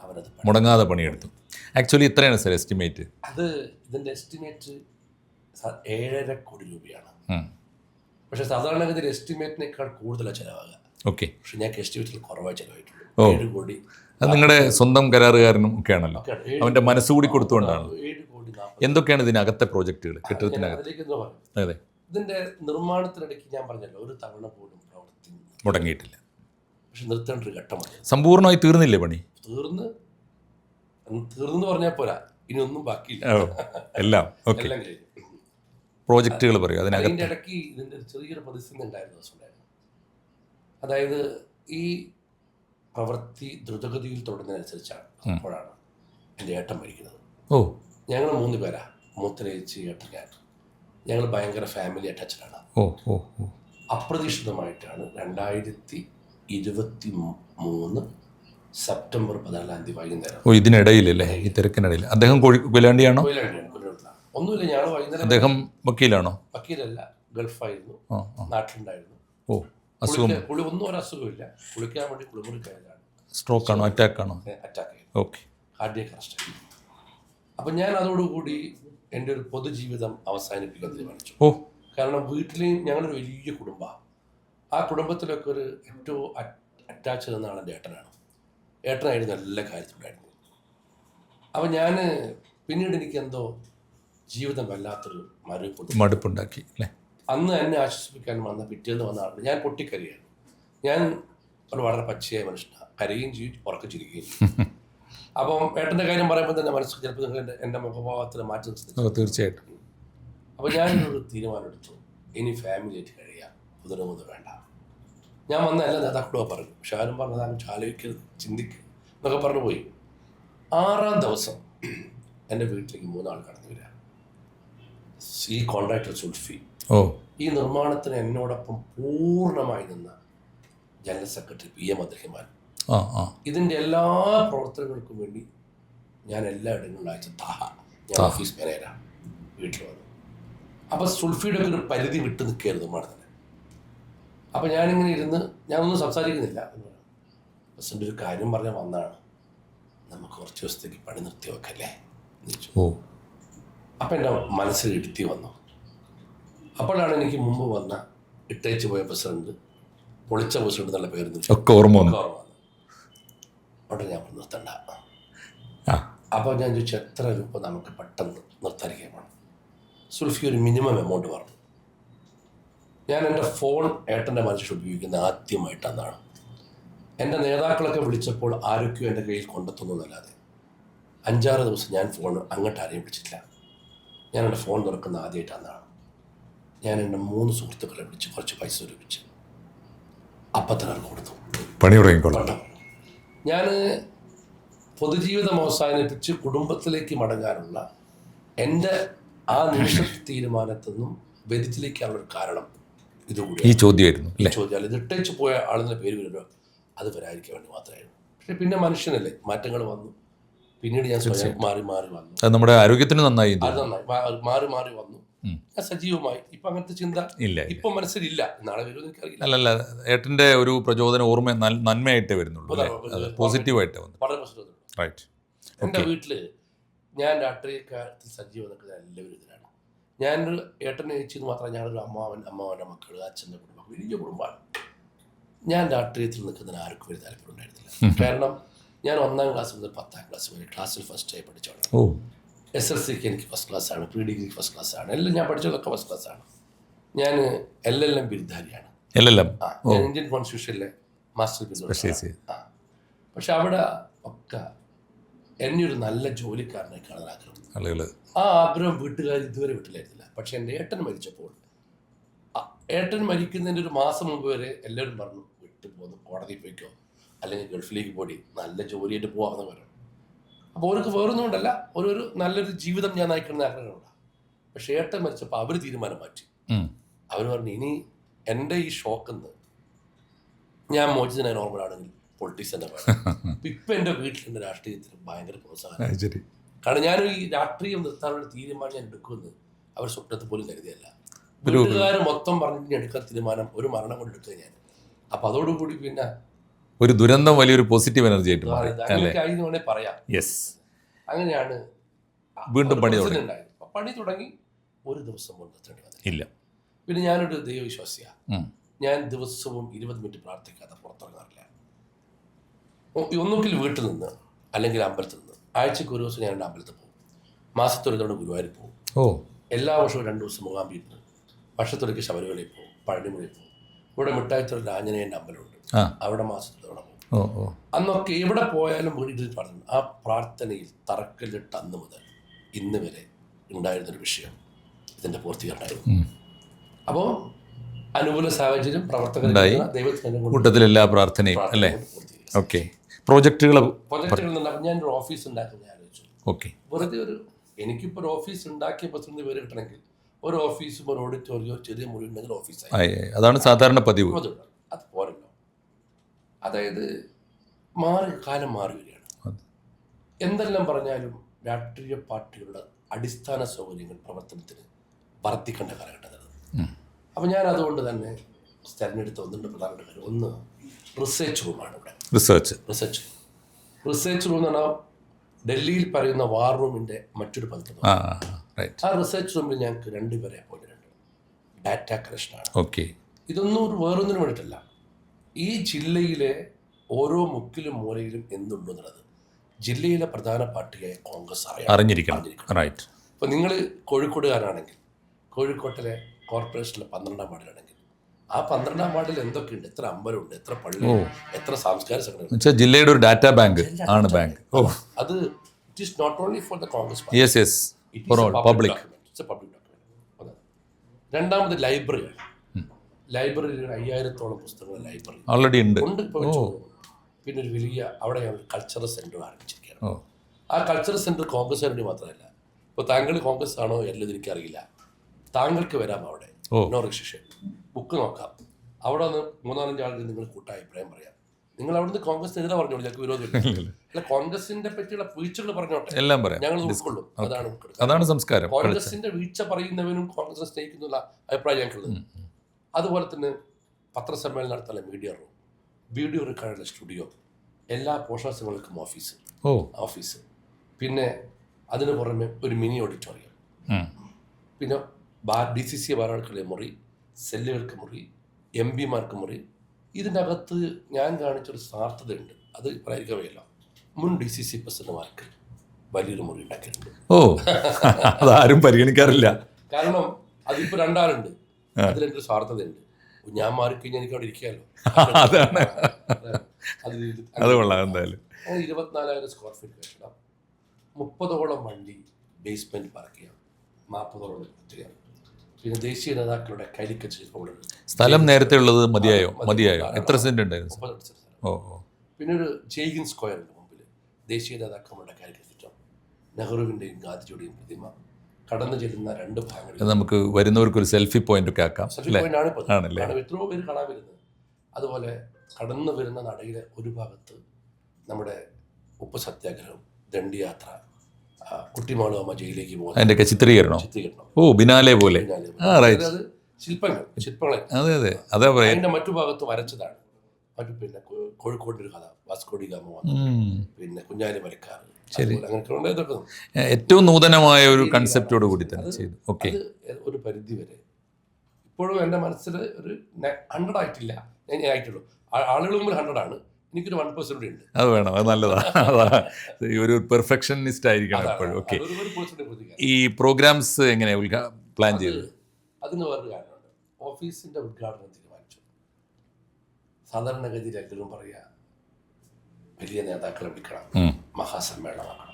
അവനത് പണി- മുടങ്ങാതെ പണിയെടുത്തു. ആക്ച്വലി ഇത്രയാണ് സാർ എസ്റ്റിമേറ്റ് അത് ഇതിന്റെ എസ്റ്റിമേറ്റ് ഏഴര കോടി രൂപയാണ്. പക്ഷെ സാധാരണഗതിയിൽ എസ്റ്റിമേറ്റിനേക്കാൾ കൂടുതലാണ് ചിലവാകുക. ഓക്കെ. പക്ഷെ ഞങ്ങൾക്ക് എസ്റ്റിമേറ്റിൽ കുറവായി ചിലവായിട്ടുള്ളൂ. ഏഴ് കോടി അത് നിങ്ങളുടെ സ്വന്തം കരാറുകാരനും ഒക്കെ ആണല്ലോ അവന്റെ മനസ്സുകൂടി കൊടുത്തുകൊണ്ടാണ്. എന്തൊക്കെയാണ് ഇതിനകത്തെ പ്രോജക്റ്റുകൾ ഞാൻ കെട്ടിടത്തിനകത്ത് അതെ. ഇതിന്റെ നിർമ്മാണത്തിനിടയ്ക്ക് ഞാൻ പറഞ്ഞല്ലോ ഒരു തവണ പോലും പ്രവർത്തി മുടങ്ങിയിട്ടില്ല. പക്ഷെ നിർത്തേണ്ട ഒരു ഘട്ടമാണ് സമ്പൂർണമായി തീർന്നില്ലേ പണി? തീർന്ന്? തീർന്നു പറഞ്ഞാൽ പോരാ. ഇനി ഒന്നും ബാക്കിയില്ല. എല്ലാം. ഓക്കെ. എല്ലാം കഴിഞ്ഞു. പ്രോജക്റ്റുകൾ പറയും അതിനകത്ത്. അതിന്റെ ഇടയ്ക്ക് ഇതിന്റെ ഒരു ചെറിയൊരു പ്രതിസന്ധി ഉണ്ടായിരുന്ന അതായത് ഈ പ്രവൃത്തി ദ്രുതഗതിയിൽ തുടരുന്നതനുസരിച്ചാണ് അപ്പോഴാണ് എന്റെ ഏട്ടൻ മരിക്കുന്നത്. ഓ. ഞങ്ങൾ മൂന്ന് പേരാ മൂത്തരേച്ചി ഏട്ടൻ ഞാൻ. ഞങ്ങൾ ഭയങ്കര ഫാമിലി അറ്റാച്ചഡാണ് ഓ ഓ ഓ. അപ്രതീക്ഷിതമായിട്ടാണ് രണ്ടായിരത്തി ഇരുപത്തി മൂന്ന് സെപ്റ്റംബർ പതിനാലാം തീയതി വൈകുന്നേരം. ഓ ഇതിനിടയിലല്ലേ? ഈ തിരക്കിനിടയിൽ. അദ്ദേഹം കോഴി കൊയിലാണ്ടിയാണോ? കൊയിലാണ്ടിയാണ്. ഒന്നുമില്ല ഞാൻ വൈകുന്നേരം അദ്ദേഹം വക്കീലാണോ? വക്കീലല്ല ഗൾഫായിരുന്നു നാട്ടിലുണ്ടായിരുന്നു. ഓ അസുഖം. പുളി കുളി ഒന്നും ഒരു അസുഖമില്ല കുളിക്കാൻ വേണ്ടി കുളിമുറിക്കായതാണ്. സ്ട്രോക്ക് ആണോ അറ്റാക്ക് ആണോ അറ്റാക്ക് ഓക്കെ. കാർഡിയക് അറസ്റ്റ് അപ്പം ഞാൻ അതോടുകൂടി എന്റെ ഒരു പൊതുജീവിതം അവസാനിപ്പിക്കാൻ തീരുമാനിച്ചു. ഓ. കാരണം വീട്ടിലെയും ഞങ്ങളൊരു വലിയ കുടുംബമാണ് ആ കുടുംബത്തിലൊക്കെ ഒരു ഏറ്റവും അറ്റാച്ച് നിന്നാണ് എന്റെ ഏട്ടനാണ്. ഏട്ടനായിരുന്നു നല്ല കാര്യത്തിലുണ്ടായിരുന്നു അപ്പം ഞാൻ പിന്നീട് എനിക്ക് എന്തോ ജീവിതം വല്ലാത്തൊരു മരുപ്പൊടി മടുപ്പുണ്ടാക്കി അല്ലേ? അന്ന് എന്നെ ആശ്വസിപ്പിക്കാൻ വന്ന പിറ്റേന്ന് വന്ന ആളുണ്ട് ഞാൻ പൊട്ടിക്കരയാണ്. ഞാൻ ഒരു വളരെ പച്ചയായ മനുഷ്യനാണ് കരയും ചെയ്യും ഉറക്കം ചിരിക്കുകയും ചെയ്യും. അപ്പം ഏട്ടന്റെ കാര്യം പറയുമ്പോൾ തന്നെ മനസ്സിൽ ചിലപ്പോൾ നിങ്ങൾ എന്റെ എന്റെ മുഖഭാവത്തിൽ മാറ്റം തീർച്ചയായിട്ടും. അപ്പോൾ ഞാനൊരു തീരുമാനമെടുത്തു. ഇനി ഫാമിലി ആയിട്ട് കഴിയാം പുതിരമുത് വേണ്ട. ഞാൻ വന്ന എല്ലാ നേതാക്കളും പറഞ്ഞു. പക്ഷെ ആരും പറഞ്ഞത് അങ്ങ് ആലോചിക്കരുത് ചിന്തിക്കുക എന്നൊക്കെ പറഞ്ഞു പോയി. ആറാം ദിവസം എന്റെ വീട്ടിലേക്ക് മൂന്നാൾ കടന്നു വരിക. ഈ കോൺട്രാക്ടർ സുൽഫി ഓ. ഈ നിർമ്മാണത്തിന് എന്നോടൊപ്പം പൂർണമായി നിന്ന ജനറൽ സെക്രട്ടറി പി എം അദ്ദേഹമാൻ ഇതിന്റെ എല്ലാ പ്രവർത്തനങ്ങൾക്കും വേണ്ടി ഞാൻ എല്ലാ ഇടങ്ങളിലും അയച്ച താഹ. ഞാൻ. ഓഫീസ് മാനേജരാണ് വീട്ടിൽ വന്നു. അപ്പൊ സുൽഫിയുടെ ഒക്കെ ഒരു പരിധി വിട്ടു നിൽക്കരുത് നിർമ്മാണത്തിന്. അപ്പൊ ഞാനിങ്ങനെ ഇരുന്ന് ഞാനൊന്നും സംസാരിക്കുന്നില്ല പ്രസിഡന്റ് ഒരു കാര്യം പറഞ്ഞാൽ വന്നാണ്. നമുക്ക് കുറച്ച് ദിവസത്തേക്ക് പണി നിർത്തി വെക്കല്ലേ ഓ. അപ്പം എന്റെ മനസ്സിൽ ഇടുത്തി വന്നു. അപ്പോഴാണ് എനിക്ക് മുമ്പ് വന്ന ഇട്ടേച്ച് പോയ പ്രസിഡന്റ് പൊളിച്ച പ്രസിഡന്റ് എന്നുള്ള പേര് ഒക്കെ ഓർമ്മ ഓർമ്മ വന്നു. അവിടെ ഞാൻ നിർത്തണ്ട. അപ്പോൾ ഞാൻ ചോദിച്ചു എത്ര രൂപ നമുക്ക് പെട്ടെന്ന് നിർത്താതിരിക്കാൻ വേണം സുൽഫി ഒരു മിനിമം എമൗണ്ട് പറഞ്ഞു. ഞാൻ എന്റെ ഫോൺ ഏട്ടന്റെ മനുഷ്യർ ഉപയോഗിക്കുന്ന ആദ്യമായിട്ട് അന്നാണ് എന്റെ നേതാക്കളൊക്കെ വിളിച്ചപ്പോൾ ആരൊക്കെയോ എന്റെ കയ്യിൽ കൊണ്ടെത്തുന്നതല്ലാതെ അഞ്ചാറ് ദിവസം ഞാൻ ഫോൺ അങ്ങോട്ട് ആരെയും വിളിച്ചിട്ടില്ല. ഞാൻ എന്റെ ഫോൺ തുറക്കുന്ന ആദ്യമായിട്ട് അന്നാണ് ഞാൻ എന്റെ മൂന്ന് സുഹൃത്തുക്കളെ വിളിച്ച് കുറച്ച് പൈസ ഒരുമിച്ച് അപ്പത്തിന് കൊടുത്തു. പണി തുടങ്ങിക്കൊള്ളാം ഞാൻ പൊതുജീവിതം അവസാനിപ്പിച്ച് കുടുംബത്തിലേക്ക് മടങ്ങാനുള്ള എന്റെ ആ നിമിഷ തീരുമാനത്തിൽ നിന്നും വ്യതിചലിക്കാനുള്ള ഒരു കാരണം ഇതുകൂടി ഈ ചോദ്യമായിരുന്നു ചോദ്യം ഇത് ഇട്ടേച്ച് പോയ ആളിന്റെ പേര് വരുമല്ലോ അത് വരാതിരിക്കാൻ വേണ്ടി മാത്രമായിരുന്നു. പക്ഷെ പിന്നെ മനുഷ്യനല്ലേ? മാറ്റങ്ങൾ വന്നു. പിന്നീട് ഞാൻ സ്വയം മാറി മാറി വന്നു. അത് നമ്മുടെ ആരോഗ്യത്തിന് നന്നായി. അത് നന്നായി. മാ- മാറി മാറി വന്നു. ഞാൻ സജീവമായി. ഇപ്പൊ അങ്ങനത്തെ ചിന്ത ഇല്ല ഇപ്പൊ മനസ്സിലില്ല. നാളെ വരുമെന്ന് എനിക്കറിയില്ല. അല്ല ഏട്ടന്റെ ഒരു പ്രചോദനം ഓർമ്മ നൽ- നന്മയായിട്ടേ വരുന്നുള്ളൂ അല്ലേ? അത് പോസിറ്റീവായിട്ടേ വന്നു. വളരെ പ്രശ്നം റൈറ്റ് എന്റെ വീട്ടിൽ ഞാൻ രാഷ്ട്രീയക്കാരത്തിൽ സജീവം നിൽക്കുന്ന എല്ലാവരും ഇതിലാണ്. ഞാനൊരു ഏട്ടനെ ചേച്ചി മാത്രമല്ല ഞാനൊരു അമ്മാവൻ അമ്മാവന്റെ മക്കൾ അച്ഛന്റെ കുടുംബം വലിയ കുടുംബമാണ്. ഞാൻ രാഷ്ട്രീയത്തിൽ നിൽക്കുന്നതിന് ആർക്കും ഒരു താല്പര്യം ഉണ്ടായിരുന്നില്ല കാരണം ഞാൻ ഒന്നാം ക്ലാസ് മുതൽ പത്താം ക്ലാസ് വരെ ക്ലാസ്സിൽ ഫസ്റ്റായി പഠിച്ചോളാം ഓ. എസ് എൽ സിക്ക് എനിക്ക് ഫസ്റ്റ് ക്ലാസ്സാണ് പ്രീ ഡിഗ്രിക്ക് ഫസ്റ്റ് ക്ലാസ്സാണ് എല്ലാം ഞാൻ പഠിച്ചതൊക്കെ ഫസ്റ്റ് ക്ലാസ്സാണ് ഞാൻ എൽ എൽ എം ബിരുദധാരിയാണ്. എൽ ആ ഞാൻ ഇന്ത്യൻ കോൺസ്റ്റിറ്റ്യൂഷനിലെ മാസ്റ്റർ ബിരുദം പക്ഷെ അവിടെ ഒക്കെ എന്നെ ഒരു നല്ല ജോലിക്കാരനെ കാണാൻ ആഗ്രഹം. ആ ആഗ്രഹം വീട്ടുകാർ ഇതുവരെ വീട്ടിലായിരുന്നില്ല പക്ഷെ എന്റെ ഏട്ടൻ മരിച്ചപ്പോൾ ഏട്ടൻ മരിക്കുന്നതിന്റെ ഒരു മാസം മുമ്പ് വരെ എല്ലാവരും പറഞ്ഞു വിട്ടു പോകുന്നു കോടതിയിൽ പോയിക്കോ. അല്ലെങ്കിൽ ഗൾഫിലേക്ക് പോടി നല്ല ജോലിയായിട്ട് പോകാമെന്ന് പറഞ്ഞു അപ്പോൾ അവർക്ക് വേറൊന്നും കൊണ്ടല്ല ഒരു നല്ലൊരു ജീവിതം ഞാൻ നയിക്കുന്ന ആഗ്രഹമുണ്ട്. പക്ഷേ ഏട്ടൻ മരിച്ചപ്പോൾ അവർ തീരുമാനം മാറ്റി. അവർ പറഞ്ഞു ഇനി എന്റെ ഈ ഷോക്കെന്ന് ഞാൻ ഞാൻ നോർമൽ നോർമലാണെങ്കിൽ പൊളിറ്റിക്സ് തന്നെ വേണം. ഇപ്പം എന്റെ വീട്ടിൽ എന്റെ രാഷ്ട്രീയത്തിന് ഭയങ്കര പ്രോത്സാഹനം. കാരണം ഞാൻ ഈ രാഷ്ട്രീയം നിർത്താനുള്ള തീരുമാനം ഞാൻ എടുക്കുമെന്ന് അവർ സ്വപ്നത്തിൽ പോലും കരുതിയല്ല. വീട്ടുകാർ മൊത്തം പറഞ്ഞിട്ട് ഞാൻ എടുക്കാൻ തീരുമാനം ഒരു മരണം കൊണ്ട് എടുക്കുക ഞാൻ അപ്പം അതോടുകൂടി പിന്നെ ഒരു ദുരന്തം വലിയൊരു പോസിറ്റീവ് എനർജി ആയിട്ട് മാറി അല്ലേ? പറയാം. യെസ് അങ്ങനെയാണ് വീണ്ടും പണി തുടങ്ങി. പണി തുടങ്ങി ഒരു ദിവസം കൊണ്ട് നിർത്തേണ്ടി ഇല്ല. പിന്നെ ഞാനൊരു ദൈവവിശ്വാസിയാണ് ഉം. ഞാൻ ദിവസവും ഇരുപത് മിനിറ്റ് പ്രാർത്ഥിക്കാതെ പുറത്തിറങ്ങാറില്ല. ഒന്നുകിൽ വീട്ടിൽ നിന്ന് അല്ലെങ്കിൽ അമ്പലത്തിൽ നിന്ന്. ആഴ്ചക്ക് ഒരു ദിവസം ഞാൻ രണ്ട് അമ്പലത്തിൽ പോകും. മാസത്തൊരു തവണ ഗുരുവായൂർ പോകും. ഓ. എല്ലാ വർഷവും രണ്ട് ദിവസം മൂകാംബിയിൽ പോകും. വർഷത്തൊരിക്കൽ ശബരിമലയിൽ പോകും. പഴനിമലയിൽ പോകും. ഇവിടെ മിഠായിത്തൊരു ആഞ്ജനേയന്റെ അമ്പലമുണ്ട് അവിടെ മാസത്തിൽ പോകും. അന്നൊക്കെ എവിടെ പോയാലും വീട്ടിൽ പ്രാർത്ഥന. ആ പ്രാർത്ഥനയിൽ തറക്കല്ലിട്ട് അന്ന് മുതൽ ഇന്ന് വരെ ഉണ്ടായിരുന്നൊരു വിഷയം ഇതിന്റെ പൂർത്തീകരണമായിരുന്നു. അപ്പോൾ അനുകൂല സാഹചര്യം പ്രവർത്തകർ ഉണ്ടായി. കൂട്ടത്തിൽ എല്ലാ പ്രാർത്ഥനയും അല്ലേ? ഓക്കെ. പ്രോജക്റ്റുകൾ പ്രോജക്റ്റുകൾ ഞാൻ ഒരു ഓഫീസ് ഉണ്ടാക്കുന്ന ഞാൻ ആലോചിച്ചു. ഓക്കെ വെറുതെ ഒരു എനിക്കിപ്പോൾ ഒരു ഓഫീസ് ഉണ്ടാക്കിയ പ്രസിഡന്റ് പേര് കിട്ടണമെങ്കിൽ ഒരു ഓഫീസും ഒരു ഓഡിറ്റോറിയോ ചെറിയ മുറി ഉണ്ടെങ്കിൽ ഓഫീസായി. അതാണ് സാധാരണ പതിവ്. അത് പോരല്ലോ. അതായത് മാറി കാലം മാറി വരികയാണ്. എന്തെല്ലാം പറഞ്ഞാലും രാഷ്ട്രീയ പാർട്ടികളുടെ അടിസ്ഥാന സൗകര്യങ്ങൾ പ്രവർത്തനത്തിന് വർദ്ധിക്കേണ്ട കാലഘട്ടത്തിൽ. അപ്പം ഞാൻ അതുകൊണ്ട് തന്നെ തിരഞ്ഞെടുത്ത ഒന്നുണ്ട് പ്രധാനപ്പെട്ട കാര്യം. ഒന്ന് റിസർച്ച് റൂമാണ് ഇവിടെ. റിസർച്ച് റിസർച്ച് റിസർച്ച് റൂം എന്ന് പറഞ്ഞാൽ ഡൽഹിയിൽ പറയുന്ന വാർ റൂമിന്റെ മറ്റൊരു പതിപ്പ്. ആ റിസർച്ച് റൂമിൽ ഞങ്ങൾക്ക് രണ്ടുപേരെ ഉണ്ട് ഡാറ്റ കൃഷ്ണാണ് ഓക്കെ ഇതൊന്നും ഒരു വേറൊന്നിനും വേണ്ടിയിട്ടല്ല. ഈ ജില്ലയിലെ ഓരോ മുക്കിലും മൂലയിലും എന്തുണ്ടോ എന്നുള്ളത് ജില്ലയിലെ പ്രധാന പാർട്ടിയായ കോൺഗ്രസ് അറിയാം. അറിഞ്ഞിരിക്കണം. റൈറ്റ് അപ്പോൾ നിങ്ങൾ കോഴിക്കോടുകാരാണെങ്കിൽ കോഴിക്കോട്ടിലെ കോർപ്പറേഷനിലെ പന്ത്രണ്ടാം വാർഡിലാണെങ്കിൽ ആ പന്ത്രണ്ടാം വാർഡിൽ എന്തൊക്കെയുണ്ട്? എത്ര അമ്പലമുണ്ട്? എത്ര പള്ളി? എത്ര സാംസ്കാരിക സംഘടന ജില്ലയുടെ ഒരു ഡാറ്റാ ബാങ്ക് ആണ് ബാങ്ക് അത് it is not only for the Congress yes yes all public document രണ്ടാമത് ലൈബ്രറിയാണ് ലൈബ്രറിയിൽ അയ്യായിരത്തോളം പുസ്തകങ്ങൾ ലൈബ്രറി ഓൾറെഡി ഉണ്ട്. ഉണ്ട് പിന്നെ ഒരു വലിയ അവിടെ ഒരു കൾച്ചറൽ സെന്റർ ആരംഭിച്ചിരിക്കുകയാണ് ആ കൾച്ചറൽ സെന്റർ കോൺഗ്രസ് വേണ്ടി മാത്രമല്ല. ഇപ്പോൾ താങ്കൾ കോൺഗ്രസ് ആണോ എല്ലാം എനിക്കറിയില്ല. താങ്കൾക്ക് വരാം അവിടെ. നോ റിസ്ട്രിക്ഷൻ ബുക്ക് നോക്കാം. അവിടെ നിന്ന് മൂന്നാലഞ്ചാളിൽ നിങ്ങൾ കൂട്ടായ അഭിപ്രായം പറയാം. നിങ്ങൾ അവിടുന്ന് കോൺഗ്രസ് എതിരെ പറഞ്ഞോളൂ ഞങ്ങൾക്ക് വിരോധമില്ല. അല്ല കോൺഗ്രസിന്റെ പറ്റിയുള്ള വീഴ്ചകൾ പറഞ്ഞോട്ടെ. എല്ലാം പറയാം. ഞങ്ങൾ ഉൾക്കൊള്ളും. അതാണ്. അതാണ് സംസ്കാരം. കോൺഗ്രസിന്റെ വീഴ്ച പറയുന്നവനും കോൺഗ്രസ് സ്നേഹിക്കുന്ന അഭിപ്രായം ഞങ്ങൾക്കുള്ളത്. അതുപോലെ തന്നെ പത്രസമ്മേളനം നടത്താനുള്ള മീഡിയ റൂം. വീഡിയോ റെക്കോർഡുള്ള സ്റ്റുഡിയോ. എല്ലാ പോഷകങ്ങൾക്കും ഓഫീസ്. ഓ. ഓഫീസ്. പിന്നെ അതിന് പുറമെ ഒരു മിനി ഓഡിറ്റോറിയം. പിന്നെ ബാർ ഡി സി സി ഭാരവാഹികളുടെ മുറി സെല്ലുകൾക്ക് മുറി എം പിമാർക്ക് മുറി ഇതിനകത്ത് ഞാൻ കാണിച്ചൊരു സ്വാർത്ഥതയുണ്ട് അത് പറയുകയല്ല മുൻ ഡി സി സി പ്രസിഡന്റുമാർക്ക് വലിയൊരു മുറി ഉണ്ടാക്കിയിട്ടുണ്ട്. ഓ അതാരും പരിഗണിക്കാറില്ല. കാരണം അതിപ്പോൾ രണ്ടാളുണ്ട്. അതിലെന്റെ സ്വാർത്ഥതയുണ്ട് ഞാൻ മാറിക്കഴിഞ്ഞാൽ എനിക്ക് അവിടെ ഇരിക്കാമല്ലോ അതാണ്. അത് കൊള്ളാം എന്തായാലും. ഇരുപത്തിനാലായിരം സ്ക്വയർ ഫീറ്റ് കെട്ടിടം മുപ്പതോളം വണ്ടി ബേസ്മെന്റ് പാർക്ക് ചെയ്യാം. നാൽപ്പതോളം ചെയ്യാം പിന്നെ ദേശീയ നേതാക്കളുടെ റോഡ് സ്ഥലം നേരത്തെ ഉള്ളത് മതിയായോ? മതിയായോ. എത്ര സെന്റ് ഉണ്ടായിരുന്നു സ്ഥലം. ഓ ഓ. പിന്നെ ഒരു ജയ്ഹിൻ സ്ക്വയറിന്റെ ഉണ്ട് മുമ്പിൽ. ദേശീയ നേതാക്കളുടെ ചുറ്റം നെഹ്റുവിന്റെയും ഗാന്ധിജിയുടെയും പ്രതിമ. കടന്നു ചെല്ലുന്ന രണ്ട് ഭാഗങ്ങൾ. നമുക്ക് വരുന്നവർക്ക് ഒരു സെൽഫി പോയിന്റ് ഒക്കെ ആക്കാം ആണല്ലേ? എത്രയോ പേര് കാണാൻ വരുന്നത്. അതുപോലെ കടന്നു വരുന്ന നടയിലെ ഒരു ഭാഗത്ത് നമ്മുടെ ഉപ്പ് സത്യാഗ്രഹം ദണ്ഡിയാത്ര ആ, കുട്ടിമാളുവമ്മ ജയിലിലേക്ക് പോകുന്ന. അതിന്റെയൊക്കെ ചിത്രീകരണോ? ചിത്രീകരണം? ഓ ബിനാലെ പോലെ. ആ റൈറ്റ് അത് ശില്പങ്ങൾ ശില്പങ്ങളെ. അതെ അതെ. അതാ പറയാ. അതിന്റെ മറ്റു ഭാഗത്ത് വരച്ചതാണ്. മറ്റു പിന്നെ കോഴിക്കോടിന്റെ ഒരു കഥ വാസ്കോഡി ഗാമ പിന്നെ കുഞ്ഞാലി മരക്കാർ ശരി. ഏറ്റവും നൂതനമായ ഒരു കൺസെപ്റ്റോട് കൂടി തന്നെ ചെയ്തു. ഓക്കെ ഒരു പരിധി വരെ. ഇപ്പോഴും എന്റെ മനസ്സിൽ ഒരു ഹൺഡ്രഡ് ആയിട്ടില്ല. ഞാൻ ആയിട്ടുള്ളൂ. ആളുകൾ മുമ്പിൽ ഹൺഡ്രഡ് ആണ്. എനിക്കൊരു വൺ പെർസെന്റ് ഉണ്ട്. അത് വേണം അത് നല്ലതാണ് ഒരു പെർഫെക്ഷനിസ്റ്റ് ആയിരിക്കണം. എപ്പോഴും. ഓക്കെ. ഈ പ്രോഗ്രാംസ് എങ്ങനെ പ്ലാൻ ചെയ്തത് അതിന് വേറൊരു കാരണമുണ്ട്. ഓഫീസിന്റെ ഉദ്ഘാടനം തീരുമാനിച്ചു. സാധാരണഗതിയിൽ എല്ലാവരും പറയുക വലിയ നേതാക്കളെ വിളിക്കണം. മഹാസമ്മേളനമാക്കണം.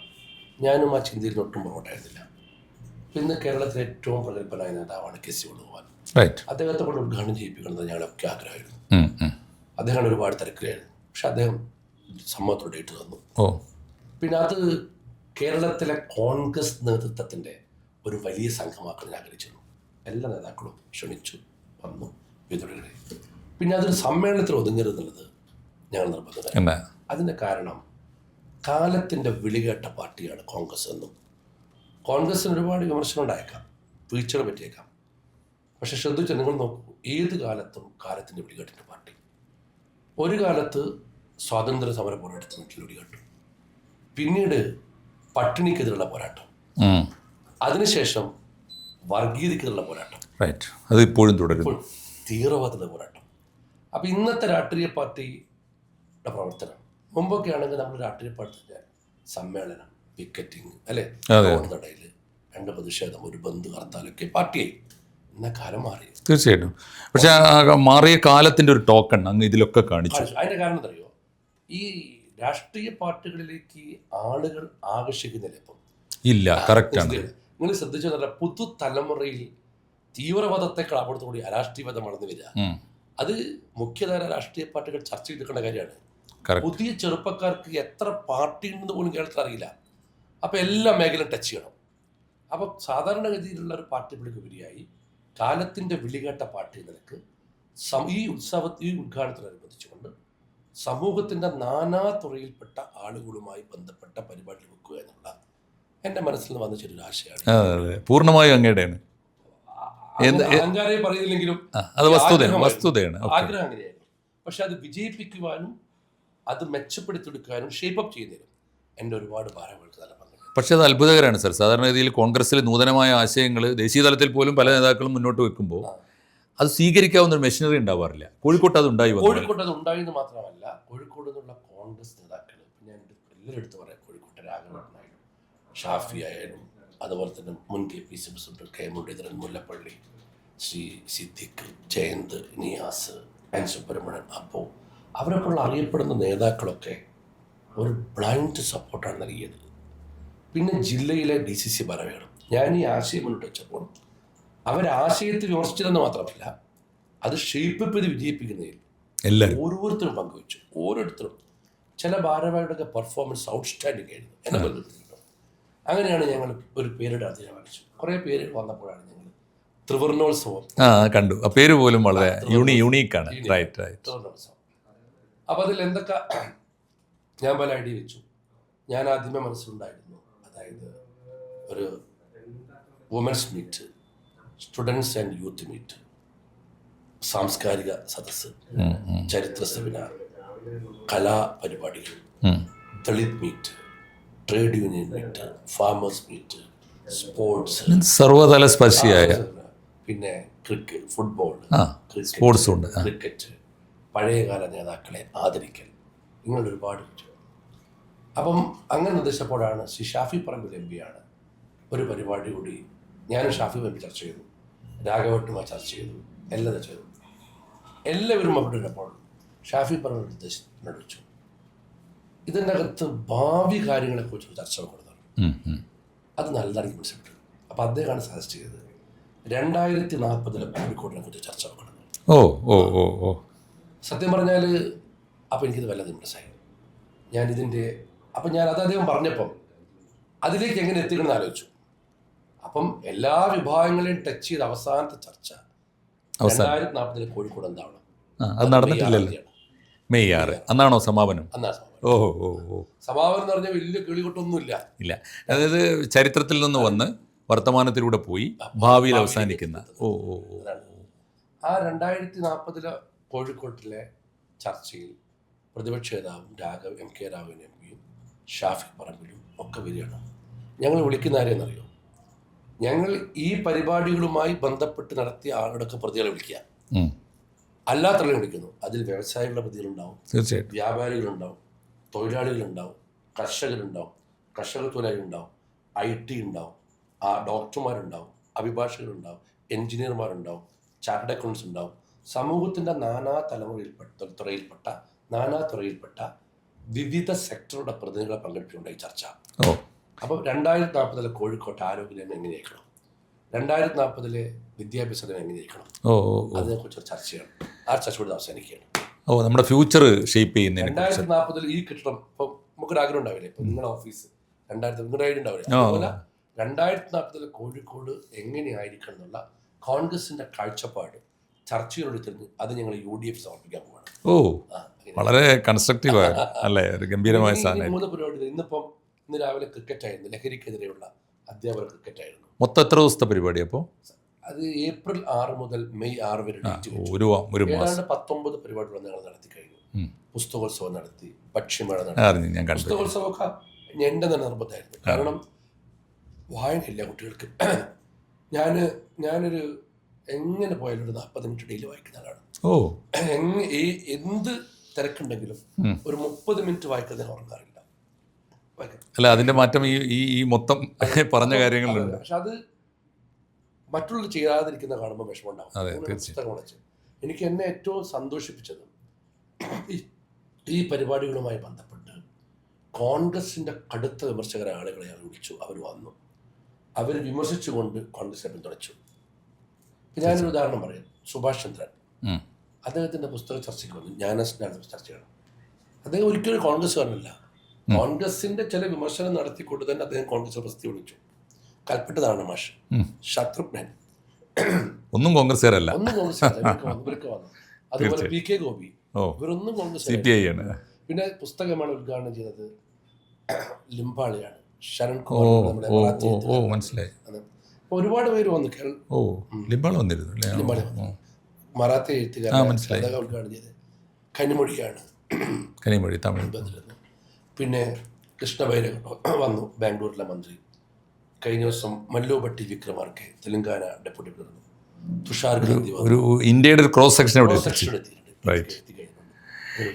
ഞാനും ആ ചിന്തയിൽ ഒട്ടും പുറകോട്ടായിരുന്നില്ല. പിന്നെ കേരളത്തിലെ ഏറ്റവും പ്രഗത്ഭനായ നേതാവാണ് കെ സി വേണുഗോപാൽ. അദ്ദേഹത്തെ കൊണ്ട് ഉദ്ഘാടനം ചെയ്യിപ്പിക്കണമെന്ന് ഞങ്ങളൊക്കെ ആഗ്രഹമായിരുന്നു. അദ്ദേഹമാണ് ഒരുപാട് തിരക്കിലായിരുന്നു. പക്ഷെ അദ്ദേഹം സമ്മതത്തോടെ ഇട്ട് തന്നു. ഓ. പിന്നെ അത് കേരളത്തിലെ കോൺഗ്രസ് നേതൃത്വത്തിന്റെ ഒരു വലിയ സംഘമാക്കാൻ ആഗ്രഹിച്ചിരുന്നു. എല്ലാ നേതാക്കളും ക്ഷണിച്ചു വന്നു പിന്തുടരുകയും. പിന്നെ അതൊരു സമ്മേളനത്തിൽ ഒതുങ്ങരുതെന്നുള്ളത് ഞങ്ങൾ നിർബന്ധം അതിന്റെ കാരണം കാലത്തിന്റെ വിളികേട്ട പാർട്ടിയാണ് കോൺഗ്രസ് എന്നും. കോൺഗ്രസിന് ഒരുപാട് വിമർശനം ഉണ്ടായേക്കാം വീഴ്ചകൾ പറ്റിയേക്കാം. പക്ഷെ ശ്രദ്ധിച്ചാൽ നിങ്ങൾ നോക്കൂ ഏത് കാലത്തും കാലത്തിന്റെ വിളികേട്ടിന്റെ പാർട്ടി. ഒരു കാലത്ത് സ്വാതന്ത്ര്യ സമര പോരാട്ടത്തിന് കണ്ടു. പിന്നീട് പട്ടിണിക്കെതിരുള്ള പോരാട്ടം. അതിനുശേഷം വർഗീയതയ്ക്കെതിരുള്ള പോരാട്ടം. റൈറ്റ് അത് ഇപ്പോഴും തുടരുന്നു. ഇപ്പോൾ പോരാട്ടം. അപ്പോൾ ഇന്നത്തെ രാഷ്ട്രീയ പാർട്ടിയുടെ പ്രവർത്തനം. മുമ്പൊക്കെ ആണെങ്കിൽ നമ്മൾ രാഷ്ട്രീയ പാർട്ടിയുടെ സമ്മേളനം പിക്കറ്റിങ് അല്ലേ? തടയിൽ രണ്ട് പ്രതിഷേധം ഒരു ബന്ധു ഹർത്താലൊക്കെ പാർട്ടിയായി. കാലം മാറി. തീർച്ചയായിട്ടും. പക്ഷെ മാറിയ കാലത്തിന്റെ ഒരു ടോക്കൺ അങ്ങ് ഇതിലൊക്കെ കാണിച്ചു. അതിന്റെ കാരണം എന്തറിയോ ഈ രാഷ്ട്രീയ പാർട്ടികളിലേക്ക് ആളുകൾ ആകർഷിക്കുന്നില്ല ഇപ്പം. ഇല്ല കറക്റ്റ് ആണ്. നിങ്ങൾ ശ്രദ്ധിച്ചതല്ല പുതുതലമുറയിൽ തീവ്രവാദത്തെക്കാൾ അവിടുത്തെ കൂടി അരാഷ്ട്രീയവാദം വളർന്നു വരിക. അത് മുഖ്യധാര രാഷ്ട്രീയ പാർട്ടികൾ ചർച്ച ചെയ്തിരിക്കേണ്ട കാര്യമാണ്. പുതിയ ചെറുപ്പക്കാർക്ക് എത്ര പാർട്ടി ഉണ്ടെന്ന് പോലും കേൾക്കാൻ അറിയില്ല. അപ്പോൾ എല്ലാ മേഖലയും ടച്ച് ചെയ്യണം. അപ്പോൾ സാധാരണഗതിയിലുള്ള ഒരു പാർട്ടി വിളിക്കുപരിയായി കാലത്തിന്റെ വിളികേട്ട പാർട്ടി നിലയ്ക്ക് ഈ ഉത്സവ ഈ ഉദ്ഘാടനത്തോടനുബന്ധിച്ചുകൊണ്ട് സമൂഹത്തിന്റെ നാനാ തുറയിൽപ്പെട്ട ആളുകളുമായി ബന്ധപ്പെട്ട പരിപാടി വെക്കുക എന്നുള്ള എന്റെ മനസ്സിൽ നിന്ന് വന്ന ചെറിയൊരു ആശയമാണ് പൂർണമായും അങ്ങയുടെയാണ്. പറയുന്നില്ലെങ്കിലും അത് വസ്തുതയാണ് വസ്തുതയാണ്. ആഗ്രഹം അങ്ങനെയായിരുന്നു. പക്ഷെ അത് വിജയിപ്പിക്കുവാനും അത് മെച്ചപ്പെടുത്തിയെടുക്കാനും ഷേപ്പപ്പ് ചെയ്യുന്നതിനും എന്റെ ഒരുപാട് ഭാരങ്ങൾക്ക് നല്ല പക്ഷേ അത് അത്ഭുതകരമാണ് സർ. സാധാരണ രീതിയിൽ കോൺഗ്രസ്സിൽ നൂതനമായ ആശയങ്ങൾ ദേശീയ തലത്തിൽ പോലും പല നേതാക്കളും മുന്നോട്ട് വെക്കുമ്പോൾ. അത് സ്വീകരിക്കാവുന്ന ഒരു മെഷീനറി ഉണ്ടാവാറില്ല. കോഴിക്കോട്ട് അത് ഉണ്ടായി കോഴിക്കോട്ട് അത് ഉണ്ടായെന്ന് മാത്രമല്ല കോഴിക്കോട് നിന്നുള്ള കോൺഗ്രസ് നേതാക്കൾ ഞാൻ എല്ലാവരും എടുത്ത് പറയാം കോഴിക്കോട്ടെ രാഘവനായാലും ഷാഫി ആയാലും അതുപോലെ തന്നെ മുൻ K P C president K Muraleedharan Mullappally Shri Siddique Jayanth Niyas N Subramanian അപ്പോൾ അവരൊക്കെയുള്ള അറിയപ്പെടുന്ന നേതാക്കളൊക്കെ ഒരു ബ്ലൈൻഡ് സപ്പോർട്ടാണ് നൽകിയത്. പിന്നെ ജില്ലയിലെ ഡി സി സി ഭാരവാഹികൾ ഞാൻ ഈ ആശയം മുന്നോട്ട് വെച്ചപ്പോൾ അവർ ആശയത്തെ വിമർശിച്ചില്ലെന്ന് മാത്രമല്ല അത് ഷേപ്പ് ചെയ്ത് വിജയിപ്പിക്കുന്നതിൽ എല്ലാവരും. ഓരോരുത്തരും പങ്കുവച്ചു. ഓരോരുത്തരും. ചില ഭാരവാഹികളുടെ പെർഫോമൻസ് ഔട്ട്സ്റ്റാൻഡിംഗ് ആയിരുന്നു. എന്നെ ബന്ധപ്പെട്ടിരുന്നു അങ്ങനെയാണ് ഞങ്ങൾ ഒരു പേരിടാൻ തീരുമാനിച്ചു കുറേ പേര് വന്നപ്പോഴാണ് ഞങ്ങൾ ത്രിവർണോത്സവം. ആ കണ്ടു. ആ പേര് പോലും വളരെ യൂണി യുണീക്കാണ് ആണ്. റൈറ്റ് റൈറ്റ് ത്രിവർണോത്സവം. അപ്പോൾ അതിൽ എന്തൊക്കെ ഞാൻ പല ഐഡിയ വെച്ചു. ഞാൻ ആദ്യമേ മനസ്സിലുണ്ടായിരുന്നു. അതായത് ഒരു women's meet students and youth meet സാംസ്കാരിക സദസ്സ് ചരിത്ര സെമിനാർ കലാപരിപാടികൾ Dalit meet trade union meet farmers meet sports സർവതല സ്പർശിയായ. പിന്നെ ക്രിക്കറ്റ് ഫുട്ബോൾ സ്പോർട്സ് ഉണ്ട്. ക്രിക്കറ്റ് പഴയകാല നേതാക്കളെ ആദരിക്കൽ. ഇങ്ങനെ ഒരുപാട്. അപ്പം അങ്ങനെ നിർദ്ദേശപ്പോഴാണ് ശ്രീ ഷാഫി പറമ്പിൽ എം പിയാണ് ഒരു പരിപാടി കൂടി ഞാനും ഷാഫി പറമ്പിൽ ചർച്ച ചെയ്തു. രാഘവട്ടുമായി ചർച്ച ചെയ്തു. എല്ലാം ചെയ്തു. എല്ലാവരും അവിടെ ഇരുന്നപ്പോൾ ഷാഫി പറഞ്ഞ നിർദ്ദേശം നടിച്ചു വെച്ചു. ഇതിന്റെ അകത്ത് ഭാവി കാര്യങ്ങളെക്കുറിച്ച് ചർച്ച കൊടുത്തു. ഉം, ഉം. അത് നല്ലതാണ് മനസ്സിലാക്കി. അപ്പം അദ്ദേഹമാണ് സജസ്റ്റ് ചെയ്തത്. രണ്ടായിരത്തി നാൽപ്പതിലെ കോഴിക്കോടിനെ കുറിച്ച് ചർച്ച വെക്കണം ഓ ഓ ഓ ഓ. സത്യം പറഞ്ഞാൽ അപ്പം എനിക്കിത് വല്ലതും മനസ്സായി ഞാനിതിന്റെ അപ്പം ഞാൻ അത് അദ്ദേഹം പറഞ്ഞപ്പം അതിലേക്ക് എങ്ങനെ എത്തിക്കണമെന്ന് ആലോചിച്ചു. അപ്പം എല്ലാ വിഭാഗങ്ങളെയും ടച്ച് ചെയ്ത അവസാനത്തെ ചർച്ച. രണ്ടായിരത്തി നാൽപ്പതിലെ കോഴിക്കോട് എന്താവണം? അത് നടന്നിട്ടില്ലല്ലോ. മെയ് ആറ് അന്നാണോ സമാപനം? ഓ ഓ ഓ സമാപനം എന്ന് പറഞ്ഞാൽ വലിയ കിളികൊട്ടൊന്നുമില്ല. ഇല്ല. അതായത് ചരിത്രത്തിൽ നിന്ന് വന്ന് വർത്തമാനത്തിലൂടെ പോയി ഭാവിയിൽ അവസാനിക്കുന്ന. ഓ ഓ ഓ. ആ രണ്ടായിരത്തി നാൽപ്പതിലെ കോഴിക്കോട്ടിലെ ചർച്ചയിൽ പ്രതിപക്ഷ നേതാവും Raghav M K Raghavan M പിയും ഷാഫി പറമ്പിലും ഒക്കെ വരികയാണ്. ഞങ്ങൾ വിളിക്കുന്ന ആരെയെന്നറിയോ ഞങ്ങൾ ഈ പരിപാടികളുമായി ബന്ധപ്പെട്ട് നടത്തിയ ആളുകളൊക്കെ പ്രതികളെ വിളിക്കുക. അല്ലാത്തവരെ വിളിക്കുന്നു. അതിൽ വ്യവസായികളുടെ പ്രതികളുണ്ടാവും. തീർച്ചയായിട്ടും. വ്യാപാരികളുണ്ടാവും. തൊഴിലാളികളുണ്ടാവും. കർഷകരുണ്ടാവും. കർഷക തൊഴിലാളികളുണ്ടാവും. ഐ ടി ഉണ്ടാവും. ആ ഡോക്ടർമാരുണ്ടാവും. അഭിഭാഷകരുണ്ടാവും. എഞ്ചിനീയർമാരുണ്ടാവും. ചാർട്ടേഡ് അക്കൗണ്ട്സ് ഉണ്ടാവും. സമൂഹത്തിന്റെ നാനാ തലമുറയിൽപ്പെട്ട തുറയിൽപ്പെട്ട നാനാ തുറയിൽപ്പെട്ട വിവിധ സെക്ടറുടെ പ്രതിനിധികളെ പങ്കെടുപ്പിച്ചുകൊണ്ട് ഈ ചർച്ച. ഓ. അപ്പോൾ രണ്ടായിരത്തി നാൽപ്പതിലെ കോഴിക്കോട്ട് ആരോഗ്യം എങ്ങനെയായിരിക്കണം? രണ്ടായിരത്തി നാൽപ്പതിലെ വിദ്യാഭ്യാസം എങ്ങനെയായിരിക്കണം? അതിനെക്കുറിച്ച് ചർച്ചയാണ്. ആ ചർച്ച കൂടി അവസാനിക്കുകയാണ്. ഓ നമ്മുടെ ഫ്യൂച്ചർ ഷേപ്പ് ചെയ്യുന്ന രണ്ടായിരത്തി നാൽപ്പതിൽ ഈ കെട്ടിടം ഇപ്പം നമുക്കൊരു ആഗ്രഹം ഉണ്ടാവില്ലേ? ഇപ്പം നിങ്ങളുടെ ഓഫീസ് രണ്ടായിരത്തി നിങ്ങളുടെ ഐഡിയ ഉണ്ടാവില്ലേ. അതുപോലെ രണ്ടായിരത്തി നാൽപ്പതിൽ കോഴിക്കോട് എങ്ങനെയായിരിക്കണം എന്നുള്ള കോൺഗ്രസിന്റെ കാഴ്ചപ്പാട് ചർച്ചയോട് തിരിഞ്ഞ് അത് ഞങ്ങൾ യു ഡി എഫ് സമർപ്പിക്കാൻ പോവാണ്. ഓ വളരെ കൺസ്ട്രക്റ്റീവ് അല്ലേ? ഒരു ഗംഭീരമായ സാധനം മൂന്ന് ഇന്നിപ്പം ഇന്ന് രാവിലെ ക്രിക്കറ്റ് ആയിരുന്നു. ലഹരിക്കെതിരെയുള്ള അധ്യാപക ക്രിക്കറ്റ് ആയിരുന്നു. മൊത്തം എത്ര ദിവസത്തെ പരിപാടി അപ്പോൾ അത് ഏപ്രിൽ ആറ് മുതൽ മെയ് ആറ് വരെ ഡേറ്റ് വെച്ചു. ഒരു ഒരു മാസം. ഏതാണ്ട് പത്തൊമ്പത് പരിപാടികൾ ഞങ്ങൾ നടത്തി കഴിഞ്ഞു. ഉം. പുസ്തകോത്സവം നടത്തി പക്ഷിമേള നടത്തി. അറിഞ്ഞു ഞാൻ കണ്ടു പുസ്തകോത്സവമൊക്കെ എന്റെ തന്നെ നിർബന്ധമായിരുന്നു കാരണം വായനയില്ല കുട്ടികൾക്ക്. ഞാൻ ഞാനൊരു എങ്ങനെ പോയാലും ഒരു നാൽപ്പത് മിനിറ്റ് ഡെയിലി വായിക്കുന്ന ആളാണ്. ഓ. എങ്ങ ഈ- എന്ത് തിരക്കുണ്ടെങ്കിലും ഉം. ഒരു മുപ്പത് മിനിറ്റ് വായിക്കുന്നതിന് ഉറങ്ങാറില്ല. അല്ല അതിന്റെ മാറ്റം ഈ ഈ ഈ മൊത്തം പറഞ്ഞ കാര്യങ്ങളുണ്ട്. പക്ഷെ അത് മറ്റുള്ളവർ ചെയ്യാതിരിക്കുന്ന കാണുമ്പോൾ വിഷമമുണ്ടാവും. ഉണ്ടാവും പുസ്തകം എനിക്ക് എന്നെ ഏറ്റവും സന്തോഷിപ്പിച്ചത് ഈ- പരിപാടികളുമായി ബന്ധപ്പെട്ട് കോൺഗ്രസിന്റെ കടുത്ത വിമർശകരായ ആളുകളെ ഞാൻ വിളിച്ചു. അവർ വന്നു. അവർ വിമർശിച്ചുകൊണ്ട് കോൺഗ്രസിനെ പിന്തുണച്ചു ഞാനൊരു ഉദാഹരണം പറയാം. സുഭാഷ് ചന്ദ്രൻ. അദ്ദേഹത്തിന്റെ പുസ്തക ചർച്ചയ്ക്ക് വന്നു. ജ്ഞാനസ്നാഥ ചർച്ചയാണ്. അദ്ദേഹം ഒരിക്കലും കോൺഗ്രസ് കോൺഗ്രസ്സുകാരനല്ല. കോൺഗ്രസിന്റെ ചില വിമർശനം നടത്തിക്കൊണ്ട് തന്നെ അദ്ദേഹം കോൺഗ്രസ് പ്രസിദ്ധി വിളിച്ചു. കൽപ്പെട്ടതാണ് മാഷ്. ശത്രുഘ്നൻ. ഒന്നും കോൺഗ്രസ്സുകാരല്ല. ഒന്നും കോൺഗ്രസ് അതുപോലെ പി കെ ഗോപി. ഇവരൊന്നും കോൺഗ്രസ് പിന്നെ പുസ്തകമാണ് ഉദ്ഘാടനം ചെയ്തത് ലിംബാളിയാണ്. ശരൺ. മനസ്സിലായി. ഒരുപാട് പേര് വന്നു. കേരള ഓ ലിംബാൾ വന്നിരുന്നു ലിംബാളി മറാത്തി എഴുത്തുകാരൻ ഉദ്ഘാടനം ചെയ്തത്. കനിമൊഴിയാണ്. കനിമൊഴി തമിഴ്. പിന്നെ കൃഷ്ണബൈരഘട്ടോ വന്നു ബാംഗ്ലൂരിലെ മന്ത്രി. കഴിഞ്ഞ ദിവസം മല്ലോഭട്ടി വിക്രമാർക്കെ തെലങ്കാന ഡെപ്യൂട്ടി ഗവർണർ തുഷാർ ഗാന്ധി ഒരു ഇന്ത്യയുടെ ഒരു ക്രോസ് സെക്ഷൻ.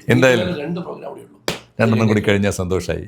എന്തായാലും- രണ്ട് പ്രോഗ്രാം കൂടെ കഴിഞ്ഞാൽ സന്തോഷമായി